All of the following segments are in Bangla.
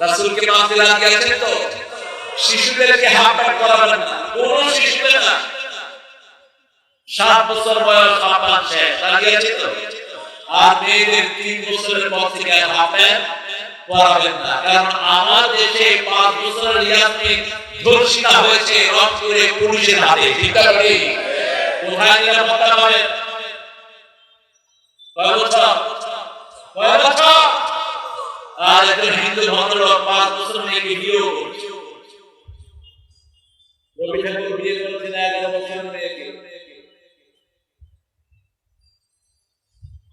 রাসূলকে মানতে লাগিয়েছেন তো? শিশুদেরকে হাফ প্যান্ট করাবেন না। কোন শিশুদের না। সাত বছর বয়স হাফ প্যান্ট শেষ লাগিয়েছে তো? আর মেয়েদের তিন বছরের পর থেকে হাফ প্যান্ট পরাবেন না। কারণ আমার দেশে পাঁচ বছরের ইয়াসমিন ধর্ষিতা হয়েছে রংপুরে পুলিশের হাতে। ঠিক আছে কোথায় নিরাপত্তা পাবেন কয় বছর? কয় বছর? আর একজন হিন্দু ভদ্রলোক পাঁচ বছর মেয়েকে বিয়েও করছে।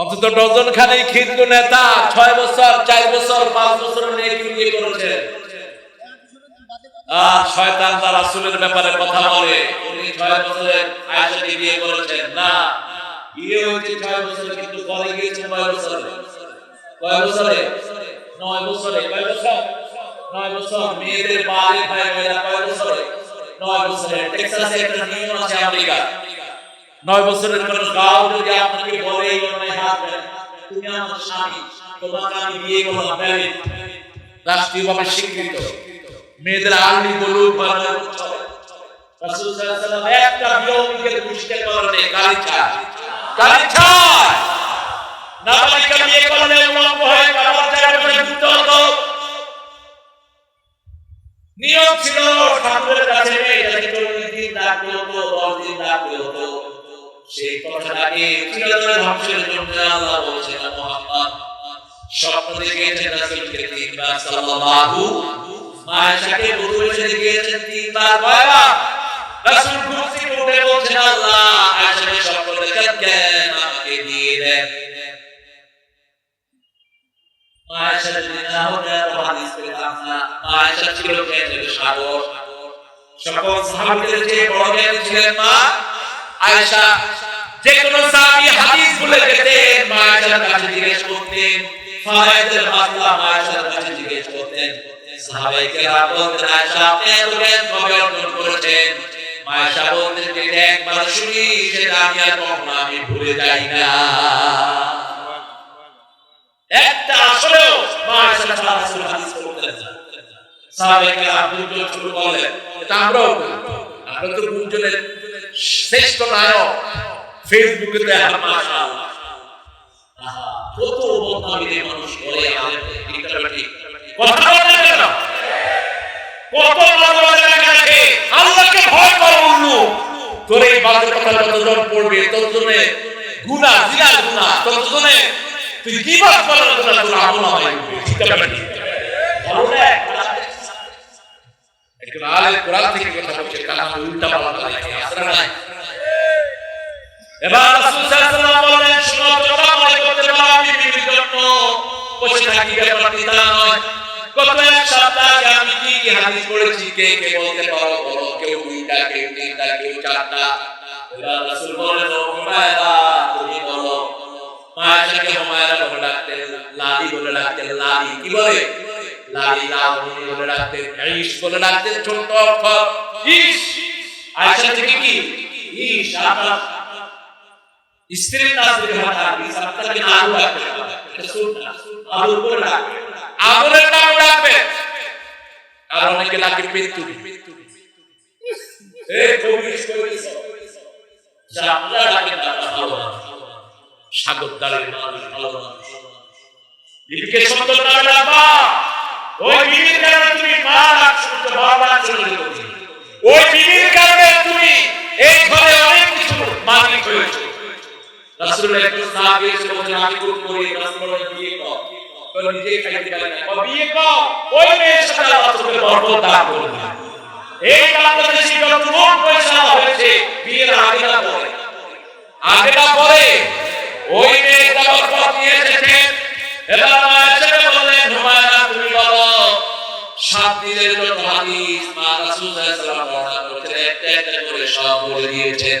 অন্তত ডজন খানেক হিন্দু নেতা ছয় বছর, চার বছর, পাঁচ বছর মেয়েকে বিয়ে করেছেন আর শয়তান তার রাসূলের ব্যাপারে কথা বলে, উনি ছয় বছরের আয়েশাকে বিয়ে করেছেন। না, বিয়ে হয়েছে ছয় বছর, কিন্তু পরে গিয়েছে নয় বছরে? কয় বছরে? নয় বছরে কয় বছর? নয় বছর। মেয়েদের বাড়ি ভাই মেয়েরা কয় বছরে? নয় বছরে টেক্সাসে একটা নিয়ম আছে আমেরিকা নয় বছরের কোন গাও যদি আপনাকে বলে এই অন্যায় হাত দেন, তুমি আমার স্বামী, তোমাকে আমি বিয়ে করলাম ম্যারিড রাষ্ট্রীয়ভাবে স্বীকৃত। মেয়েদের আর্লি বলুক বা রাসূল সাল্লাল্লাহু আলাইহি ওয়াসাল্লাম একটা বিরোধীকে দুষ্টা করলে গালি চায় নাবালিকা বিয়ে করলে সেই কথাটাকে চিরতরে ধ্বংসের জন্য আল্লাহ বলছেন মোহাম্মদ, স্বপ্ন দেখেছেন রাসূলকে তিনবার সাল্লাল্লাহু মায়েশাকে বধূ দেখিয়েছেন তিনবার কয়বার? রাসূল থেকে উঠে বলছেন, আল্লাহ, আয়েশাকে স্বপ্ন দেখেন আমাকে দিয়ে দেন সাগর। সকল মা? আয়েশা যে কোন সাহাবী হাদিস ভুলে যেতেন মায়েশার কাছে জিজ্ঞেস করতেন ফায়দের মাসলা মায়েশার কাছে জিজ্ঞেস করতেন সাহাবায়ে কেরাম বলতেন, আয়েশা, আপনি এত জ্ঞান কবে অর্জন করেছেন। মায়েশা বলতেন যে একবার শুনি, সেটা আমি আর কখনো আমি ভুলে যাই না। একটা আসলেও মায়েশা ছাড়া রাসূল হাদিস করতেন না। সাহাবায়ে কেরাম দুজন শুরু করলেন এটা আমরাও তো গুঞ্জনের শ্রেষ্ঠ নায়ক। ফেসবুকে দেখা মাশাআল্লাহ কত বদনামি মানুষ করে আমাদের ঠিকটা কথা বলে না কেন? কত বদনামি লেখা আছে, আল্লাহকে ভয় কর উল্লু তোর এই বাজে কথা যতজন পড়বে, ততজনে গুনাহ, জিনা গুনাহ, ততজনে তুই গীবত করার গুনাহ তোর আমল হয় ঠিক ভালো না? একজন আলেম কোরআন থেকে কথা বলছে, কালাম উল্টা পাল্টা লাগে আসরা নাই? এবার রাসূল সাল্লাল্লাহু আলাইহি বললেন শুনো তোমরা মনে করতে পারো বিবির জন্য বসে থাকি ব্যাপারটি তা নয়। গত এক সপ্তাহ আগে আমি কি কি হাদিস পড়েছি, কে কে বলতে পারো? বলো, কেউ দুইটা, কেউ তিনটা, কেউ চারটা। এবার রাসূল বললেন ও হুমায়রা, তুমি বলো। মায়েশাকে হুমায়রা বলে ডাকতেন, লালি বলে ডাকতেন, লালি কি বলে? লালি লাউনি বলে ডাকতেন ইস বলে ডাকতেন ছোট অক্ষর। ইস আয়েশা থেকে কি? ইস আপনার স্ত্রীর তার ইস আপনাকে নাম ডাকবে আর অনেকে নামে ডাকবা ওই কারণে তুমি এই ঘরে অনেক কিছু মালিক হয়েছো রাসূলের একজন সাহাবী এসে বলেন আমি খুব মরে রাসূলের বিয়ে কর। বলে নিজে খাইতে পারে না বিয়ে কর? ওই মেয়ের সাথে রাসূলের বরকত দান করুন এই বাংলাদেশি যতক্ষণ পয়সা হয়েছে বিয়ের আগে না পরে আগে না পরে ওই মেয়ের বরকত নিয়ে এসেছেন এবার মায়ের বললেন, হুমায়রা, তুমি বলো, সাত দিনের জন্য হাদিস মা রাসূল সাল্লাল্লাহু আলাইহি ওয়াসাল্লাম বর্ণনা করেছেন, একটা একটা করে সব বলে দিয়েছেন।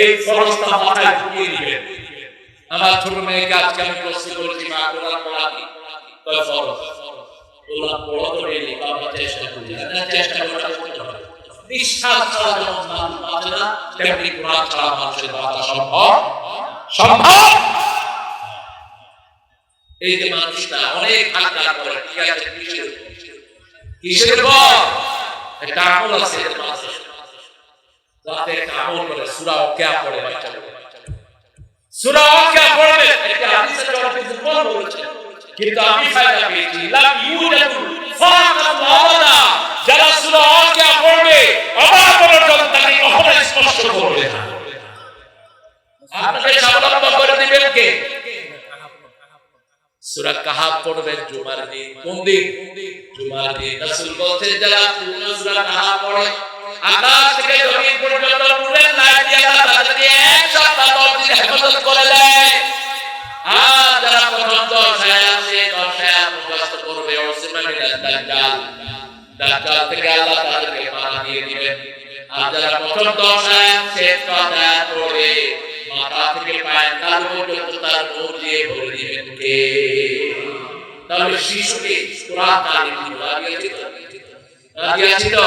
এই ফরজটা মাথায় ঢুকিয়ে দিবেন। আমার ছোট মেয়েকে আজকে আমি প্রশ্ন করেছি, মা কোরআন পড়া কি কয় ফরজ পড়া তো ডেলি বাবা চেষ্টা করি। না চেষ্টা করা করতে হবে। বিশ্বাস ছাড়া যেমন মানুষ বাঁচে না, তেমনি কোরআন ছাড়া মানুষের বাঁচা সম্ভব সম্ভব। এই যে মানুষটা অনেক রাতে একটা আমল করে সূরা ওয়াকিয়া পড়ে বাচ্চাদের সূরা ওয়াকিয়া পড়বে একটা হাদিসে জবাবে কোন বলেছে কিন্তু আমি ফায়দা পেয়েছি। লাম ইউজাদু ফাকাত ওয়াদা যারা সূরা ওয়াকিয়া পড়বে আবার পর্যন্ত তাকে কখনো স্পর্শ করবে না। আপনাকে স্বাবলম্বন করে দিবেন কে? সূরা কাহাফ পড়বেন জুমার দিন। কোন দিন? জুমার দিন। রাসূল বলছেন, যারা সূরা কাহাফ পড়ে আকাশ থেকে জমিন পর্যন্ত নূরের লাইট দিয়ে আল্লাহ তাদেরকে এক সপ্তাহ দশ দিন হেফাজত করে দেয়। আর যারা প্রথম দশ সে দশ মুখস্থ করবে ওসিমা দাজ্জাল। দাজ্জাল থেকে আল্লাহ তাদেরকে মানা দিয়ে দিবেন। আর যারা প্রথম দশ আয়াত শেষ দশ মাথা থেকে পায়ের তাল পর্যন্ত তার নূর দিয়ে ভরে দিবেন কে? তাহলে শিশুকে কোরআন তালিম দিব রাজি আছি? তো রাজি আছি তো?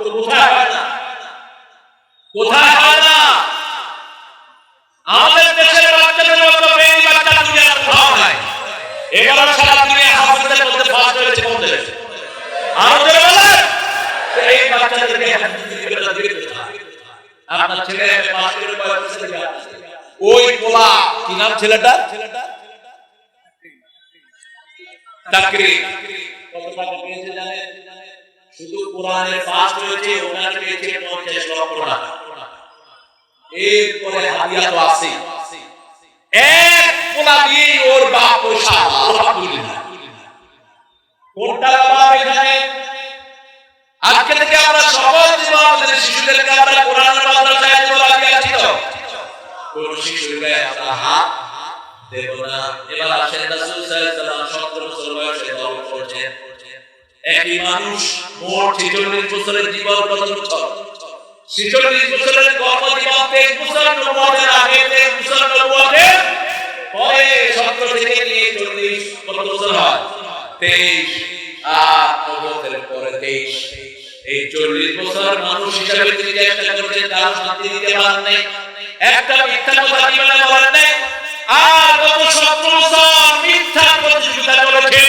তো কোথায় হয় না? কোথায় হয় না? আমাদের দেশের বাচ্চাদের মতো বেরি বাচ্চা দুনিয়ার কোথাও নাই। এবার সারা দুনিয়া হাফেজের মধ্যে ফার্স্ট হয়েছে কোন দেশ আরও জোরে এই বাচ্চাদেরকে আপনার ছেলে? ওই পোলা, কি নাম ছেলেটার? তাকরি কত টাকা পেয়েছে জানেন? শুধু কোরআনে পাস হয়েছে ওখানে পেয়েছে 50 লক্ষ টাকা। এরপরে হাদিয়া তো আছে এক পোলা দিয়ে ওর বাপ পয়সা আলহামদুলিল্লাহ কোনটা বাপ এখানে? আজকে থেকে আমরা সকল আমাদের শিশুদেরকে আমরা কোরআনের মাদ্রাসায় দিব রাজি আছি তো কোন গায়ে আমরা হাত দেব না। এবার আসেন রাসূল সাল্লাল্লাহু আলাইহি ওয়াসাল্লাম 17 বছর বয়সে দল করছেন। একই মানুষ মোট 46 বছরের জীবন কত বছর 46 বছরের কর্মজীবন 23 বছর নবুয়তের আগে 23 বছর নবুয়তের পরে 17 থেকে নিয়ে 40 কত বছর হয়? 23 আর নবুয়তের পরে 23 এই 40 বছর মানুষ হিসাবে তিনি চেষ্টা করছেন তার শান্তি দিতে পারেন নাই, একটা মিথ্যা কথা জীবনে বলেন নাই? আর গত 17 বছর মিথ্যা প্রতিযোগিতা করেছে